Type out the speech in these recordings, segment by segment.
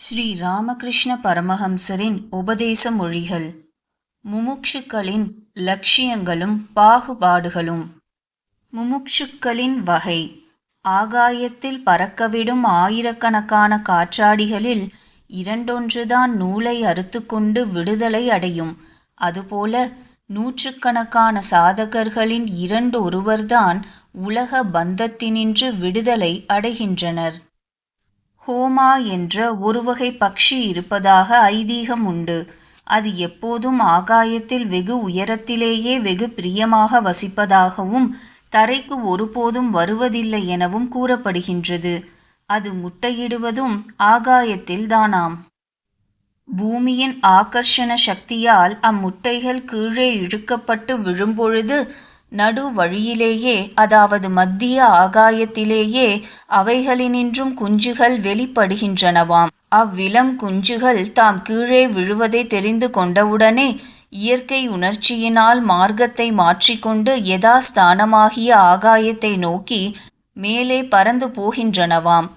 ஸ்ரீ ராமகிருஷ்ண பரமஹம்சரின் உபதேச மொழிகள். முமுட்சுக்களின் லட்சியங்களும் பாகுபாடுகளும். முமுட்சுக்களின் வகை. ஆகாயத்தில் பறக்கவிடும் ஆயிரக்கணக்கான காற்றாடிகளில் இரண்டொன்றுதான் நூலை அறுத்துக்கொண்டு விடுதலை அடையும். அதுபோல நூற்றுக்கணக்கான சாதகர்களின் இரண்டு ஒருவர்தான் உலக பந்தத்தினின்று விடுதலை அடைகின்றனர். ஹோமா என்ற ஒருவகை பக்ஷி இருப்பதாக ஐதீகம் உண்டு. அது எப்போதும் ஆகாயத்தில் வெகு உயரத்திலேயே வெகு பிரியமாக வசிப்பதாகவும் தரைக்கு ஒருபோதும் வருவதில்லை எனவும் கூறப்படுகின்றது. அது முட்டையிடுவதும் ஆகாயத்தில் தானாம். பூமியின் ஆகர்ஷண சக்தியால் அம்முட்டைகள் கீழே இழுக்கப்பட்டு விழும்பொழுது நடு வழியிலேயே அதாவது மத்திய ஆகாயத்திலேயே அவைகளினின்றும் குஞ்சுகள் வெளிப்படுகின்றனவாம். அவ்விளம் குஞ்சுகள் தாம் கீழே விழுவதை தெரிந்து கொண்டவுடனே இயற்கை உணர்ச்சியினால் மார்க்கத்தை மாற்றிக்கொண்டு யதாஸ்தானமாகிய ஆகாயத்தை நோக்கி மேலே பறந்து போகின்றனவாம்.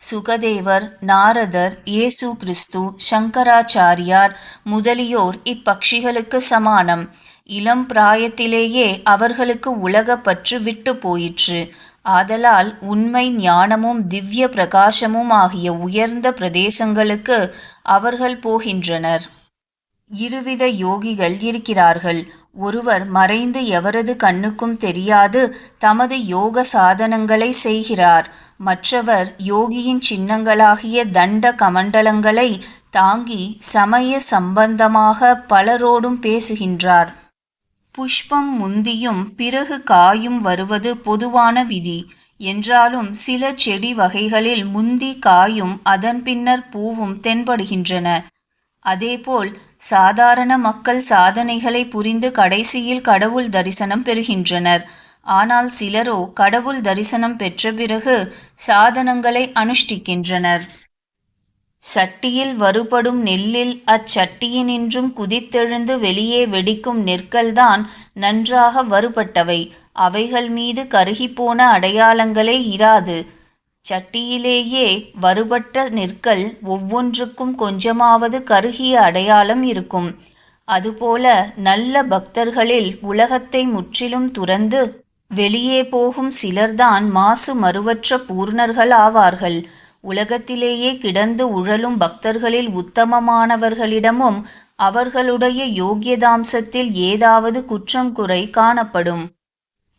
சுகதேவர் நாரதர் இயேசு கிறிஸ்து சங்கராச்சாரியார் முதலியோர் இப்பக்ஷிகளுக்கு சமானம். இளம் பிராயத்திலேயே அவர்களுக்கு உலகப்பற்று விட்டு போயிற்று. ஆதலால் உண்மை ஞானமும் திவ்ய பிரகாசமும் ஆகிய உயர்ந்த பிரதேசங்களுக்கு அவர்கள் போகின்றனர். இருவித யோகிகள் இருக்கிறார்கள். ஒருவர் மறைந்து எவரது கண்ணுக்கும் தெரியாது தமது யோக சாதனங்களை செய்கிறார். மற்றவர் யோகியின் சின்னங்களாகிய தண்ட கமண்டலங்களை தாங்கி சமய சம்பந்தமாக பலரோடும் பேசுகின்றார். புஷ்பம் முந்தியும் பிறகு காயும் வருவது பொதுவான விதி. என்றாலும் சில செடி வகைகளில் முந்தி காயும் அதன் பின்னர் பூவும் தென்படுகின்றன. அதேபோல் சாதாரண மக்கள் சாதனைகளை புரிந்து கடைசியில் கடவுள் தரிசனம் பெறுகின்றனர். ஆனால் சிலரோ கடவுள் தரிசனம் பெற்ற பிறகு சாதனங்களை அனுஷ்டிக்கின்றனர். சட்டியில் வருபடும் நெல்லில் அச்சட்டியினின்றும் குதித்தெழுந்து வெளியே வெடிக்கும் நெற்கள்தான் நன்றாக வருபட்டவை அவைகள் மீது கருகிப்போன அடையாளங்களே இராது. சட்டியிலேயே வருபட்ட நெற்கள் ஒவ்வொன்றுக்கும் கொஞ்சமாவது கருகிய அடையாளம் இருக்கும். அதுபோல நல்ல பக்தர்களில் உலகத்தை முற்றிலும் துறந்து வெளியே போகும் சிலர்தான் மாசு மறுவற்ற பூர்ணர்கள் ஆவார்கள் உலகத்திலேயே கிடந்து உழலும் பக்தர்களில் உத்தமமானவர்களிடமும் அவர்களுடைய யோகியதாம்சத்தில் ஏதாவது குற்றம் குறை காணப்படும்.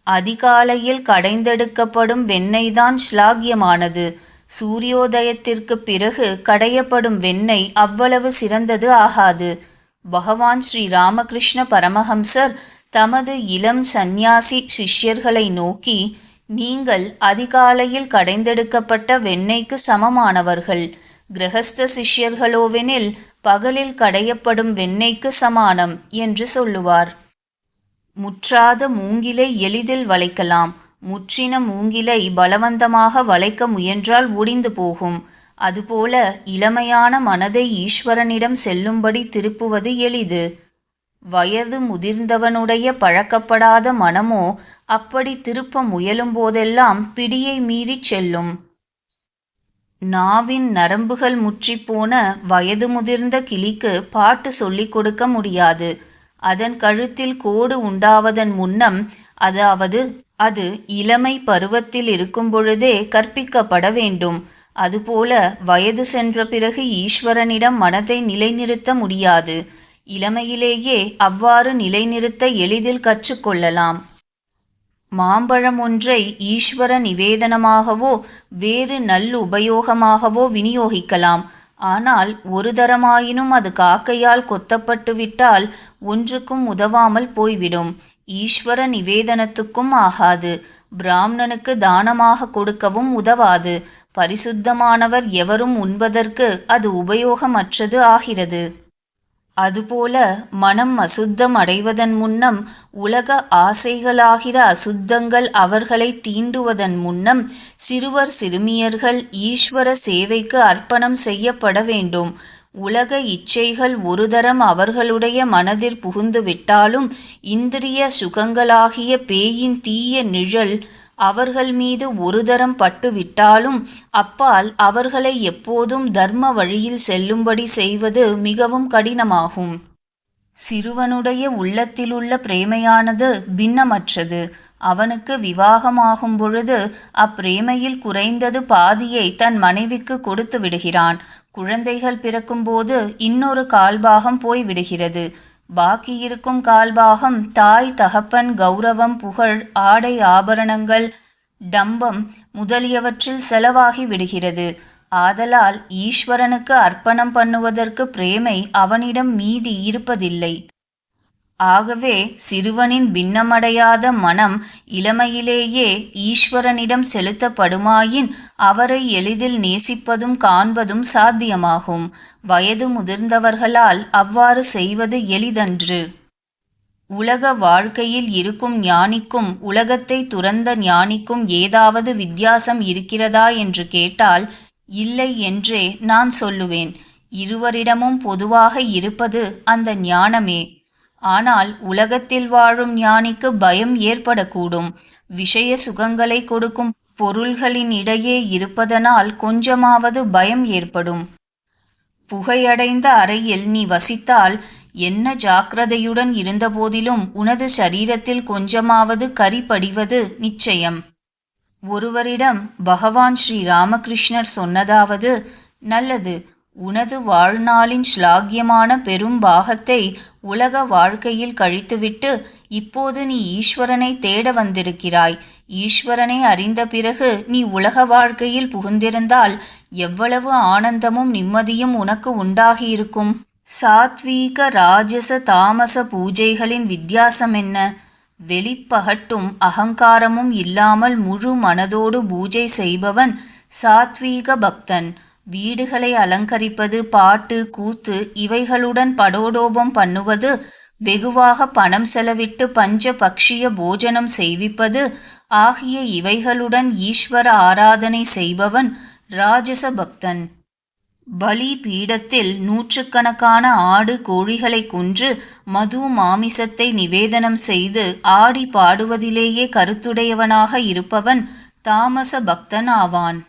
அதிகாலையில் கடைந்தெடுக்கப்படும் வெண்ணெய்தான் ஸ்லாகியமானது சூரியோதயத்திற்கு பிறகு கடையப்படும் வெண்ணெய் அவ்வளவு சிறந்தது ஆகாது. பகவான் ஸ்ரீ ராமகிருஷ்ண பரமஹம்சர் தமது இளம் சந்நியாசி சிஷ்யர்களை நோக்கி நீங்கள் அதிகாலையில் கடைந்தெடுக்கப்பட்ட வெண்ணெய்க்கு சமமானவர்கள். கிரகஸ்த சிஷ்யர்களோவெனில் பகலில் கடையப்படும் வெண்ணெய்க்கு சமானம் என்று சொல்லுவார். முற்றாத மூங்கிலை எளிதில் வளைக்கலாம். முற்றின மூங்கிலை பலவந்தமாக வளைக்க முயன்றால் ஒடிந்து போகும். அதுபோல இளமையான மனதை ஈஸ்வரனிடம் செல்லும்படி திருப்புவது எளிது. வயது முதிர்ந்தவனுடைய பழக்கப்படாத மனமோ அப்படி திருப்ப முயலும் போதெல்லாம் பிடியை மீறிச் செல்லும். நாவின் நரம்புகள் முற்றிப்போன வயது முதிர்ந்த கிளிக்கு பாட்டு சொல்லிக் கொடுக்க முடியாது. அதன் கழுத்தில் கோடு உண்டாவதன் முன்னம் அதாவது அது இளமை பருவத்தில் இருக்கும் பொழுதே கற்பிக்கப்பட வேண்டும். அதுபோல வயது சென்ற பிறகு ஈஸ்வரனிடம் மனதை நிலைநிறுத்த முடியாது. இளமையிலேயே அவ்வாறு நிலைநிறுத்த எளிதில் கற்றுக்கொள்ளலாம். மாம்பழம் ஒன்றை ஈஸ்வர நிவேதனமாகவோ வேறு நல் உபயோகமாகவோ விநியோகிக்கலாம். ஆனால் ஒரு தரமாயினும் அது காக்கையால் கொத்தப்பட்டு விட்டால் ஒன்றுக்கும் உதவாமல் போய்விடும். ஈஸ்வர நிவேதனத்துக்கும் ஆகாது. பிராமணனுக்கு தானமாக கொடுக்கவும் உதவாது. பரிசுத்தமானவர் எவரும் உண்பதற்கு அது உபயோகமற்றது ஆகிறது. அதுபோல மனம் அசுத்தம் அடைவதன் முன்னம் உலக ஆசைகளாகிற அசுத்தங்கள் அவர்களை தீண்டுவதன் முன்னம் சிறுவர் சிறுமியர்கள் ஈஸ்வர சேவைக்கு அர்ப்பணம் செய்யப்பட வேண்டும். உலக இச்சைகள் ஒரு தரம் அவர்களுடைய மனதில் புகுந்துவிட்டாலும் இந்திரிய சுகங்களாகிய பேயின் தீய நிழல் அவர்கள் மீது ஒரு தரம் பட்டு விட்டாலும் அப்பால் அவர்களை எப்போதும் தர்ம வழியில் செல்லும்படி செய்வது மிகவும் கடினமாகும். சிறுவனுடைய உள்ளத்திலுள்ள பிரேமையானது பின்னமற்றது. அவனுக்கு விவாகமாகும் பொழுது அப்பிரேமையில் குறைந்தது பாதியை தன் மனைவிக்கு கொடுத்து விடுகிறான் குழந்தைகள் பிறக்கும்போது இன்னொரு கால்பாகம் போய் விடுகிறது பாக்கியிருக்கும் கால்பாகம் தாய் தகப்பன் கௌரவம் புகழ் ஆடை ஆபரணங்கள் டம்பம் முதலியவற்றில் செலவாகி விடுகிறது. ஆதலால் ஈஸ்வரனுக்கு அர்ப்பணம் பண்ணுவதற்கு பிரேமை அவனிடம் மீதி இருப்பதில்லை. ஆகவே சிறுவனின் பின்னமடையாத மனம் இளமையிலேயே ஈஸ்வரனிடம் செலுத்தப்படுமாயின் அவரை எளிதில் நேசிப்பதும் காண்பதும் சாத்தியமாகும். வயது முதிர்ந்தவர்களால் அவ்வாறு செய்வது எளிதன்று. உலக வாழ்க்கையில் இருக்கும் ஞானிக்கும் உலகத்தை துறந்த ஞானிக்கும் ஏதாவது வித்தியாசம் இருக்கிறதா என்று கேட்டால் இல்லை என்றே நான் சொல்லுவேன். இருவரிடமும் பொதுவாக இருப்பது அந்த ஞானமே. ஆனால் உலகத்தில் வாழும் ஞானிக்கு பயம் ஏற்படக்கூடும். விஷய சுகங்களை கொடுக்கும் பொருள்களின் இடையே இருப்பதனால் கொஞ்சமாவது பயம் ஏற்படும். புகையடைந்த அறையில் நீ வசித்தால் என்ன ஜாக்கிரதையுடன் இருந்தபோதிலும் உனது சரீரத்தில் கொஞ்சமாவது கரி படிவது நிச்சயம். ஒருவரிடம் பகவான் ஸ்ரீ ராமகிருஷ்ணர் சொன்னதாவது நல்லது. உனது வாழ்நாளின் ஸ்லாகியமான பெரும் பாகத்தை உலக வாழ்க்கையில் கழித்துவிட்டு இப்போது நீ ஈஸ்வரனை தேட வந்திருக்கிறாய். ஈஸ்வரனை அறிந்த பிறகு நீ உலக வாழ்க்கையில் புகுந்திருந்தால் எவ்வளவு ஆனந்தமும் நிம்மதியும் உனக்கு உண்டாகியிருக்கும். சாத்வீக ராஜச தாமச பூஜைகளின் வித்தியாசம் என்ன? வெளிப்பகட்டும் அகங்காரமும் இல்லாமல் முழு மனதோடு பூஜை செய்பவன் சாத்வீக பக்தன். வீடுகளை அலங்கரிப்பது பாட்டு கூத்து இவைகளுடன் படோடோபம் பண்ணுவது வெகுவாக பணம் செலவிட்டு பஞ்ச பக்ஷிய போஜனம் செய்விப்பது ஆகிய இவைகளுடன் ஈஸ்வர ஆராதனை செய்பவன் ராஜச பக்தன். பலி பீடத்தில் நூற்றுக்கணக்கான ஆடு கோழிகளை கொன்று மது மாமிசத்தை நிவேதனம் செய்து ஆடி பாடுவதிலேயே கருத்துடையவனாக இருப்பவன் தாமச பக்தன் ஆவான்.